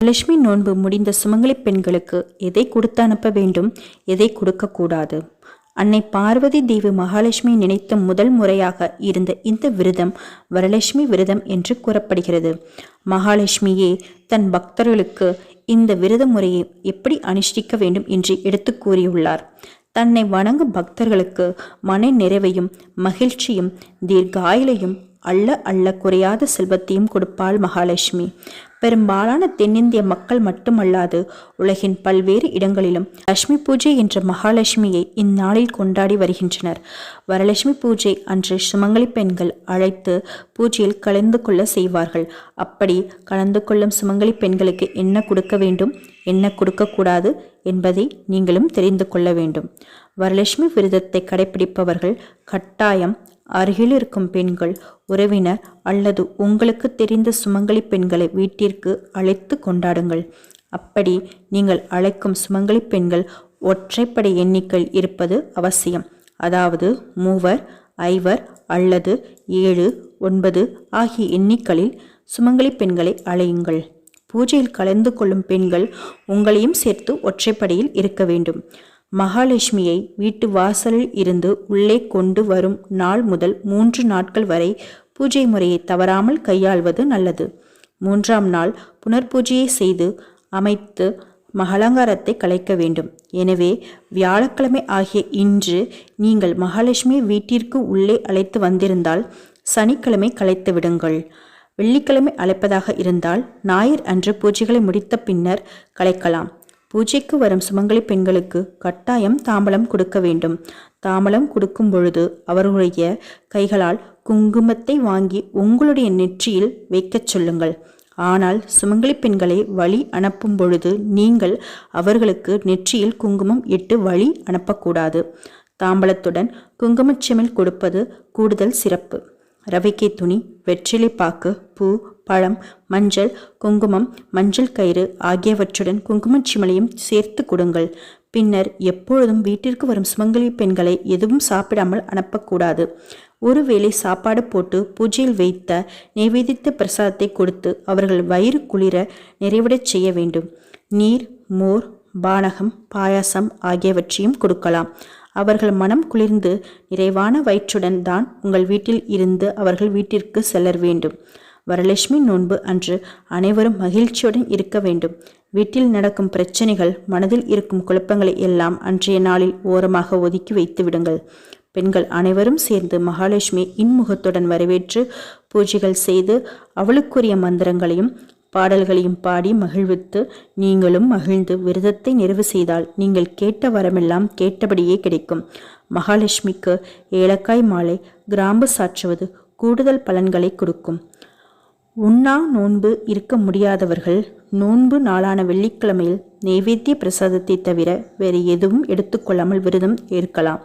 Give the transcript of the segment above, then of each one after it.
லட்சுமி நோன்பு முடிந்த சுமங்கலி பெண்களுக்கு எதை கொடுத்து அனுப்ப வேண்டும்? எதை கொடுக்கக்கூடாது அன்னை பார்வதி தேவி மகாலட்சுமி நினைத்த முதல் முறையாக இருந்த இந்த விரதம் வரலட்சுமி விரதம் என்று கூறப்படுகிறது. மகாலட்சுமியே தன் பக்தர்களுக்கு இந்த விரத முறையை எப்படி அனுஷ்டிக்க வேண்டும் என்று எடுத்து கூறியுள்ளார். தன்னை வணங்கும் பக்தர்களுக்கு மன நிறைவையும் மகிழ்ச்சியும் தீர்காயிலையும் அள்ள அள்ள குறையாத செல்வத்தையும் கொடுப்பாள் மகாலட்சுமி. பெரும்பாலான தென்னிந்திய மக்கள் மட்டுமல்லாது உலகின் பல்வேறு இடங்களிலும் லட்சுமி பூஜை என்ற மகாலட்சுமியை இந்நாளில் கொண்டாடி வருகின்றனர். வரலட்சுமி பூஜை அன்று சுமங்கலி பெண்கள் அழைத்து பூஜையில் கலந்து கொள்ள செய்வார்கள். அப்படி கலந்து கொள்ளும் சுமங்கலி பெண்களுக்கு என்ன கொடுக்க வேண்டும் என்ன கொடுக்கக்கூடாது என்பதை நீங்களும் தெரிந்து கொள்ள வேண்டும். வரலட்சுமி விரதத்தை கடைபிடிப்பவர்கள் கட்டாயம் அருகில் இருக்கும் பெண்கள் உறவினர் அல்லது உங்களுக்கு தெரிந்த சுமங்கலி பெண்களை வீட்டிற்கு அழைத்து கொண்டாடுங்கள். அப்படி நீங்கள் அழைக்கும் சுமங்கலி பெண்கள் ஒற்றைப்படை எண்ணிக்கையில் இருப்பது அவசியம். அதாவது மூவர் ஐவர் அல்லது ஏழு ஒன்பது ஆகிய எண்ணிக்கையில் சுமங்கலி பெண்களை அழையுங்கள். பூஜையில் கலந்து கொள்ளும் பெண்கள் உங்களையும் சேர்த்து ஒற்றைப்படையில் இருக்க வேண்டும். மகாலட்சுமியை வீட்டு வாசலில் இருந்து உள்ளே கொண்டு வரும் நாள் முதல் மூன்று நாட்கள் வரை பூஜை முறையை தவறாமல் கையாள்வது நல்லது. மூன்றாம் நாள் புனர்பூஜையை செய்து அமைத்து மகளங்காரத்தை கலைக்க வேண்டும். எனவே வியாழக்கிழமை ஆகிய இன்று நீங்கள் மகாலட்சுமி வீட்டிற்கு உள்ளே அழைத்து வந்திருந்தால் சனிக்கிழமை கலைத்து விடுங்கள். வெள்ளிக்கிழமை அழைப்பதாக இருந்தால் ஞாயிறு அன்று பூஜைகளை முடித்த பின்னர் கலைக்கலாம். பூஜைக்கு வரும் சுமங்கலி பெண்களுக்கு கட்டாயம் தாம்பலம் கொடுக்க வேண்டும். தாம்பலம் கொடுக்கும் பொழுது அவர்களுடைய கைகளால் குங்குமத்தை வாங்கி உங்களுடைய நெற்றியில் வைக்கச் சொல்லுங்கள். ஆனால் சுமங்கலி பெண்களை வழி அனுப்பும் பொழுது நீங்கள் அவர்களுக்கு நெற்றியில் குங்குமம் இட்டு வழி அனுப்பக்கூடாது. தாம்பலத்துடன் குங்குமச்சிமில் கொடுப்பது கூடுதல் சிறப்பு. ரவிக்கை துணி வெற்றிலை பாக்கு பூ பழம் மஞ்சள் குங்குமம் மஞ்சள் கயிறு ஆகியவற்றுடன் குங்குமச் சிமலையும் சேர்த்து கொடுங்கள். பின்னர் எப்பொழுதும் வீட்டிற்கு வரும் சுமங்கலி பெண்களை எதுவும் சாப்பிடாமல் அனுப்பக்கூடாது. ஒருவேளை சாப்பாடு போட்டு பூஜையில் வைத்த நைவேதித்த பிரசாதத்தை கொடுத்து அவர்கள் வயிறு குளிர நிறைவிடச் செய்ய வேண்டும். நீர் மோர் பானகம் பாயாசம் ஆகியவற்றையும் கொடுக்கலாம். அவர்கள் மனம் குளிர்ந்து நிறைவான வயிற்றுடன் தான் உங்கள் வீட்டில் இருந்து அவர்கள் வீட்டிற்கு செல்ல வேண்டும். வரலட்சுமி நோன்பு அன்று அனைவரும் மகிழ்ச்சியுடன் இருக்க வேண்டும். வீட்டில் நடக்கும் பிரச்சனைகள் மனதில் இருக்கும் குழப்பங்களை எல்லாம் அன்றைய நாளில் ஓரமாக ஒதுக்கி வைத்து விடுங்கள். பெண்கள் அனைவரும் சேர்ந்து மகாலட்சுமி இன்முகத்துடன் வரவேற்று பூஜைகள் செய்து அவளுக்குரிய மந்திரங்களையும் பாடல்களையும் பாடி மகிழ்வித்து நீங்களும் மகிழ்ந்து விரதத்தை நிறைவு செய்தால் நீங்கள் கேட்ட வரமெல்லாம் கேட்டபடியே கிடைக்கும். மகாலட்சுமிக்கு ஏலக்காய் மாலை கிராம்பு சாற்றுவது கூடுதல் பலன்களை கொடுக்கும். உண்ணா நோன்பு இருக்க முடியாதவர்கள் நோன்பு நாளான வெள்ளிக்கிழமையில் நைவேத்திய பிரசாதத்தை தவிர வேறு எதுவும் எடுத்துக்கொள்ளாமல் விரதம் இருக்கலாம்.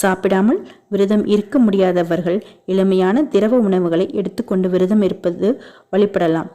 சாப்பிடாமல் விரதம் இருக்க முடியாதவர்கள் எளிமையான திரவ உணவுகளை எடுத்துக்கொண்டு விரதம் இருப்பது வழிபடலாம்.